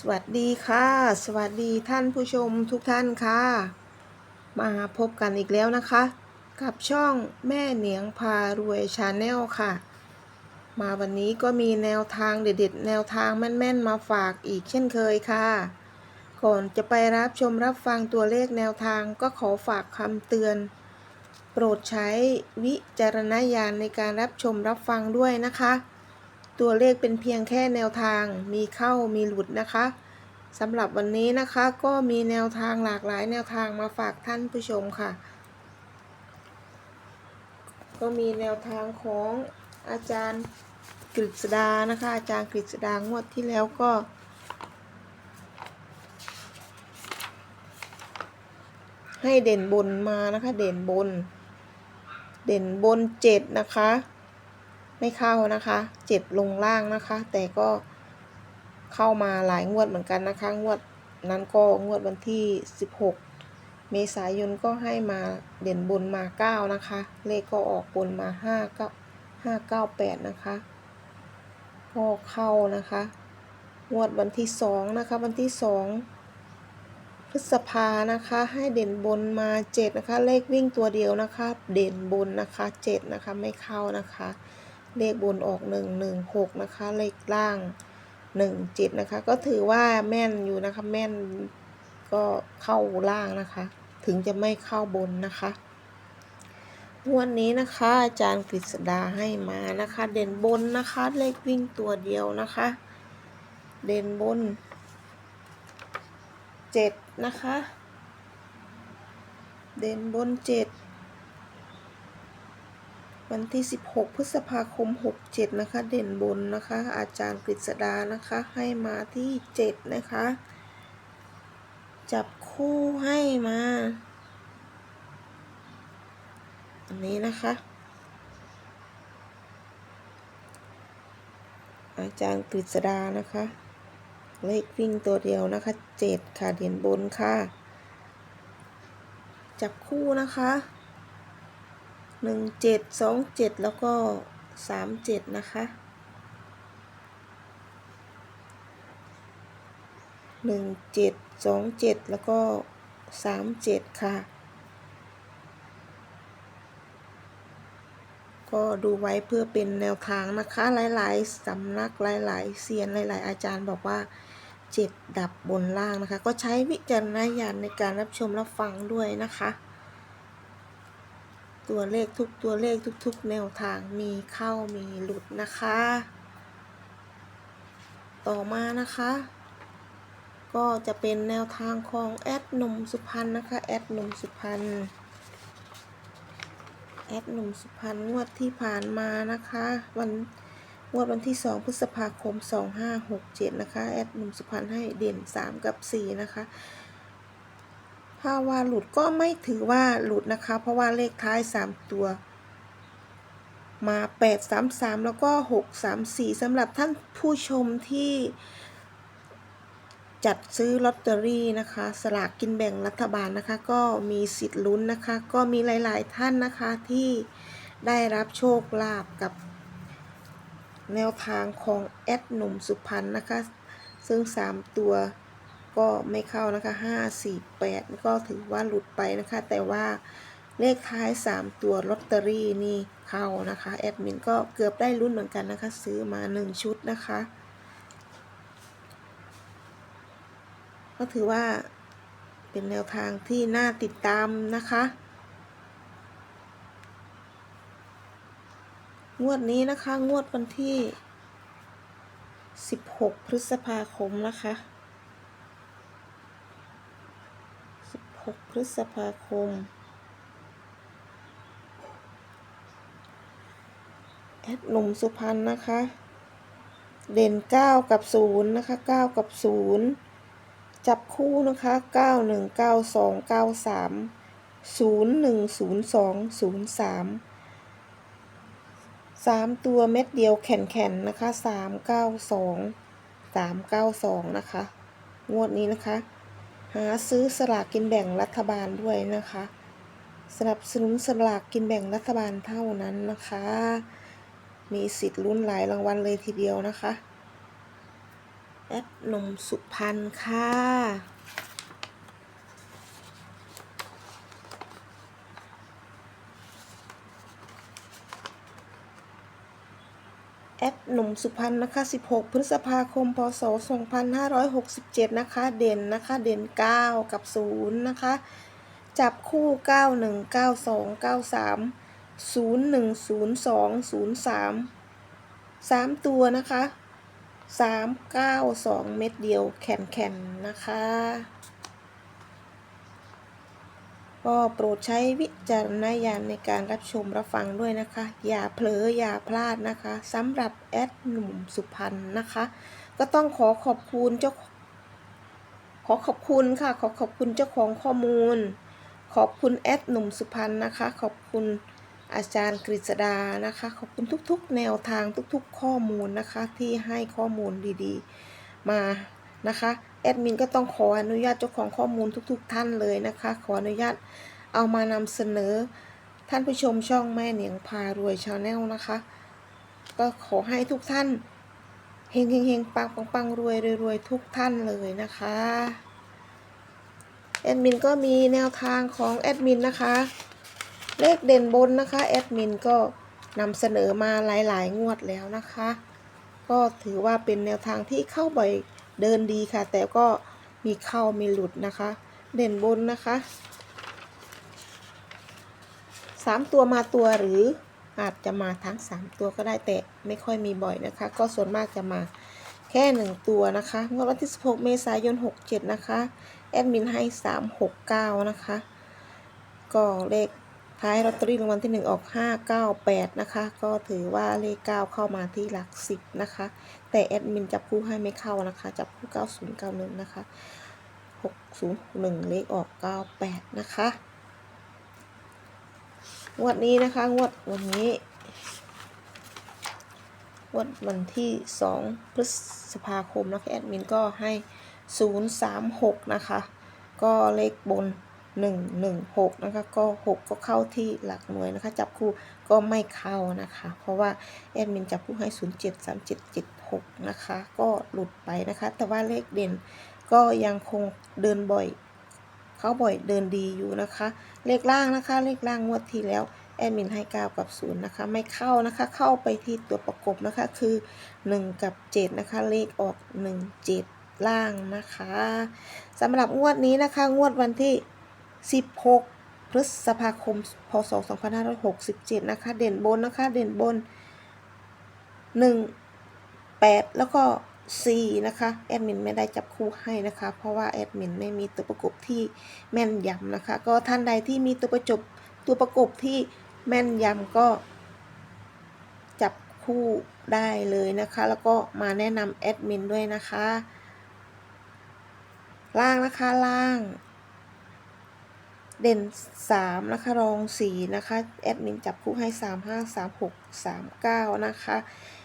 สวัสดีค่ะ สวัสดีท่านผู้ชมทุกท่านค่ะ มาพบกันอีกแล้วนะคะ กับช่องแม่เหนียงพารวยชาแนลค่ะ มาวันนี้ก็มีแนวทางเด็ดๆ แนวทางแม่นๆ มาฝากอีกเช่นเคยค่ะ ก่อนจะไปรับชมรับฟังตัวเลขแนวทางก็ขอฝากคำเตือน โปรดใช้วิจารณญาณในการรับชมรับฟังด้วยนะคะ ตัวเลขเป็นเพียงแค่แนวทาง มีเข้ามีหลุดนะคะสำหรับวันนี้นะคะก็มีแนวทางหลากหลายแนวทางมาฝากท่านผู้ชมค่ะ ก็มีแนวทางของอาจารย์กฤษดานะคะ อาจารย์กฤษดางวดที่แล้วก็ให้เด่นบนมานะคะ เด่นบน เด่นบนเจ็ดนะคะ ไม่เข้านะคะ เจ็ดลงล่างนะคะ แต่ก็เข้ามาหลายงวดเหมือนกันนะคะ งวดนั้นก็งวดวันที่ 16 เมษายนก็ให้มาเด่นบนมา 9 นะคะ เลขก็ออกบนมา5 9 5 9 8 นะคะ ก็เข้านะคะ งวดวันที่ 2 นะคะ วันที่ 2 พฤษภานะคะ ให้เด่นบนมา 7 นะคะ เลขวิ่งตัวเดียวนะคะ เด่นบนนะคะ 7 นะคะ ไม่เข้านะคะ เลขบนออก 116 นะคะ เลขล่าง 17 นะคะ ก็ถือว่าแม่นอยู่นะคะ แม่นก็เข้าล่างนะคะ ถึงจะไม่เข้าบนนะคะวันนี้นะคะอาจารย์กฤษดาให้มานะคะ เด่นบนนะคะ เลขวิ่งตัวเดียวนะคะ เด่นบน7นะคะ เด่นบน7 วันที่ 16 พฤษภาคม 67 นะคะ เด่นบนนะคะ อาจารย์กฤษดานะคะ ให้มาที่ 7 นะคะ จับคู่ให้มา อันนี้นะคะ อาจารย์กฤษดานะคะ เลขวิ่งตัวเดียวนะคะ 7 ค่ะ เด่นบนค่ะ จับคู่นะคะ หนึ่งเจ็ดสองเจ็ดแล้วก็สามเจ็ดนะคะหนึ่งเจ็ดสองเจ็ดแล้วก็สามเจ็ดค่ะ ก็ดูไว้เพื่อเป็นแนวทางนะคะ หลาย ๆ สำนักหลาย ๆ เซียนหลาย ๆ อาจารย์บอกว่าเจ็ดดับบนล่างนะคะ ก็ใช้วิจารณญาณในการรับชมรับฟังด้วยนะคะ ตัวเลขทุกตัวเลขทุก ๆ แนวทางมีเข้ามีหลุดนะคะ ต่อมานะคะ ก็จะเป็นแนวทางของแอดหนุ่มสุพรรณนะคะแอดหนุ่มสุพรรณแอดหนุ่มสุพรรณงวดที่ผ่านมานะคะ วันงวดวันที่ 2 พฤษภาคม 2567 นะคะ แอดหนุ่มสุพรรณให้เด่น 3 กับ 4 นะคะ ถ้าว่าหลุดก็ไม่ถือว่าหลุดนะคะ เพราะว่าเลขท้าย 3 ตัว มา 8 3 3 แล้วก็ 6 3 4สำหรับท่านผู้ชมที่จัดซื้อลอตเตอรี่นะคะ สลากกินแบ่งรัฐบาลนะคะ ก็มีสิทธิ์ลุ้นนะคะ ก็มีหลาย ๆ ท่านนะคะที่ได้รับโชคลาภกับแนวทางของแอดหนุ่มสุพรรณนะคะ ซึ่ง 3 ตัว ก็ไม่เข้านะคะ5 4 8ก็ถือว่าหลุดไปนะคะ แต่ว่าเลขท้าย 3 ตัวลอตเตอรี่นี่เข้านะคะแอดมินก็เกือบได้ลุ้นเหมือนกันนะคะ ซื้อมา 1 ชุดนะคะ ก็ถือว่าเป็นแนวทางที่น่าติดตามนะคะงวดนี้นะคะ งวดวันที่ 16 พฤษภาคมนะคะ 6 พฤษภาคม แอดหนุ่มสุพรรณนะคะ เด่น 9 กับ 0 นะคะ 9 กับ 0 จับคู่นะคะ 9 1 9 2 9 3 0 1 0 2 0 3 3ตัวเม็ดเดียวแข็งๆนะคะ3 9 2 3 9 2นะคะ งวดนี้นะคะ หาซื้อสลากกินแบ่งรัฐบาลด้วยนะคะสนับสนุนสลากกินแบ่งรัฐบาลเท่านั้นนะคะ มีสิทธิ์ลุ้นหลายรางวัลเลยทีเดียวนะคะ แอปนมสุพรรณค่ะ อดหนุ่มสุพรรณนะคะ 16 พฤษภาคม พศ 2567 นะคะ เด่นนะคะ เด่น 9 กับ 0 นะคะ จับคู่ 91 92 93 01 02 03 3 ตัวนะคะ 3 9 2 เม็ดเดียวแข็นๆนะคะ ก็โปรดใช้วิจารณญาณในการรับชมรับฟังด้วยนะคะ อย่าเผลออย่าพลาดนะคะสำหรับแอดหนุ่มสุพรรณนะคะ ก็ต้องขอขอบคุณเจ้าขอขอบคุณค่ะ ขอขอบคุณเจ้าของข้อมูล ขอบคุณแอดหนุ่มสุพรรณนะคะ ขอบคุณอาจารย์กฤษดานะคะ ขอบคุณทุกๆ แนวทางทุกๆ ข้อมูลนะคะ ที่ให้ข้อมูลดีๆ มา นะคะแอดมินก็ต้องขออนุญาตเจ้าของข้อมูลทุก ๆ ท่านเลยนะคะ ขออนุญาตเอามานำเสนอ ท่านผู้ชมช่องแม่เหนียงพารวยชาแนลนะคะ ก็ขอให้ทุกท่านเฮงเฮงเฮงปังปังปังรวยรวยรวยทุกท่านเลยนะคะแอดมินก็มีแนวทางของแอดมินนะคะ เลขเด่นบนนะคะแอดมินก็นำเสนอมาหลาย ๆ งวดแล้วนะคะ ก็ถือว่าเป็นแนวทางที่เข้าบ่อย เดินดีค่ะ แต่ก็มีเข้ามีหลุดนะคะ เด่นบนนะคะสามตัวมาตัวหรืออาจจะมาทั้งสามตัวก็ได้แต่ไม่ค่อยมีบ่อยนะคะ ก็ส่วนมากจะมาแค่หนึ่งตัวนะคะงวดวันที่ 16 เมษายน 67 นะคะ แอดมินให้ 369 นะคะ ก็เลข ท้ายลอตเตอรี่รางวัลที่ 1 ออก 598 นะคะ ก็ถือว่าเลข 9 เข้ามาที่หลัก 10 นะคะ แต่แอดมินจับคู่ให้ไม่เข้านะคะ จับคู่ 9091 นะคะ 601 เลขออก 98 นะคะ งวดนี้นะคะ งวดวันนี้ งวดวันที่ 2 พฤษภาคมนะคะแอดมินก็ให้ 036 นะคะ ก็เลขบน 116นะคะก็ 6 ก็เข้าที่หลักหน่วยนะคะ จับคู่ก็ไม่เข้านะคะ เพราะว่าแอดมินจับคู่ให้ 073776 นะคะ ก็หลุดไปนะคะ แต่ว่าเลขเด่นก็ยังคงเดินบ่อย เข้าบ่อยเดินดีอยู่นะคะ เลขล่างนะคะ เลขล่างงวดที่แล้วแอดมินให้9กับ0นะคะ ไม่เข้านะคะ เข้าไปที่ตัวประกบนะคะคือ 1 กับ 7 นะคะ เลขออก 1 7 ล่างนะคะสำหรับงวดนี้นะคะ งวดวันที่ 16 พฤษภาคม พศ 2567 นะคะ เด่นบนนะคะ เด่นบน 1 8 แล้วก็ 4 นะคะ แอดมินไม่ได้จับคู่ให้นะคะ เพราะว่าแอดมินไม่มีตัวประกบที่แม่นยำนะคะ ก็ท่านใดที่มีตัวประจบตัวประกบที่แม่นยำก็จับคู่ได้เลยนะคะ แล้วก็มาแนะนำแอดมินด้วยนะคะ ล่างนะคะล่าง เด่น 3 นะคะ รอง 4 นะคะ แอดมินจับคู่ให้ 3 5 3 6 3 9 นะคะ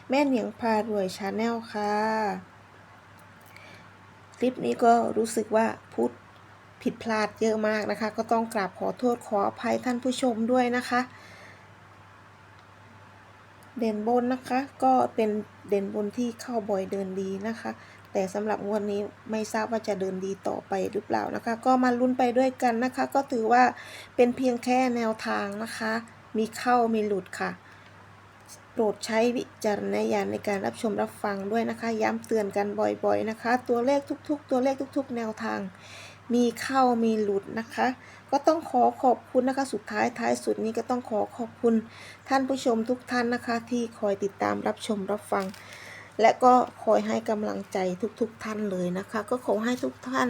แม่เหนียงพารวยชาแนลค่ะ คลิปนี้ก็รู้สึกว่าพูดผิดพลาดเยอะมากนะคะ ก็ต้องกราบขอโทษขออภัยท่านผู้ชมด้วยนะคะ เด่นบนนะคะ ก็เป็นเด่นบนที่เข้าบ่อยเดินดีนะคะ แต่สำหรับงวดนี้ไม่ทราบว่าจะเดินดีต่อไปหรือเปล่านะคะ ก็มาลุ้นไปด้วยกันนะคะ ก็ถือว่าเป็นเพียงแค่แนวทางนะคะ มีเข้ามีหลุดค่ะ โปรดใช้วิจารณญาณในการรับชมรับฟังด้วยนะคะ ย้ำเตือนกันบ่อยๆนะคะ ตัวเลขทุก ๆ ตัวเลขทุก ๆ แนวทาง มีเข้ามีหลุดนะคะก็ต้องขอขอบคุณนะคะ สุดท้ายท้ายสุดนี้ก็ต้องขอขอบคุณท่านผู้ชมทุกท่านนะคะ ที่คอยติดตามรับชมรับฟัง และก็คอยให้กำลังใจทุกๆท่านเลยนะคะ ก็ขอให้ทุกท่าน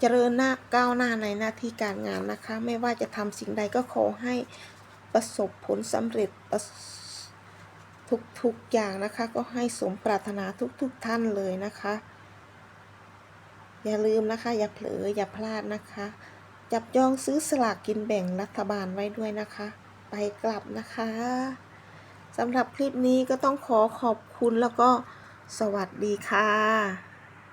เจริญหน้าก้าวหน้าในหน้าที่การงานนะคะ ไม่ว่าจะทำสิ่งใดก็ขอให้ประสบผลสำเร็จรทุกๆอย่างนะคะ ก็ให้สมปรารถนาทุกๆท่านเลยนะคะ อย่าลืมนะคะ อย่าเผลออย่าพลาดนะคะ จับจองซื้อสลากกินแบ่งรัฐบาลไว้ด้วยนะคะ ไปกลับนะคะ สำหรับคลิปนี้ก็ต้องขอขอบคุณแล้วก็สวัสดีค่ะ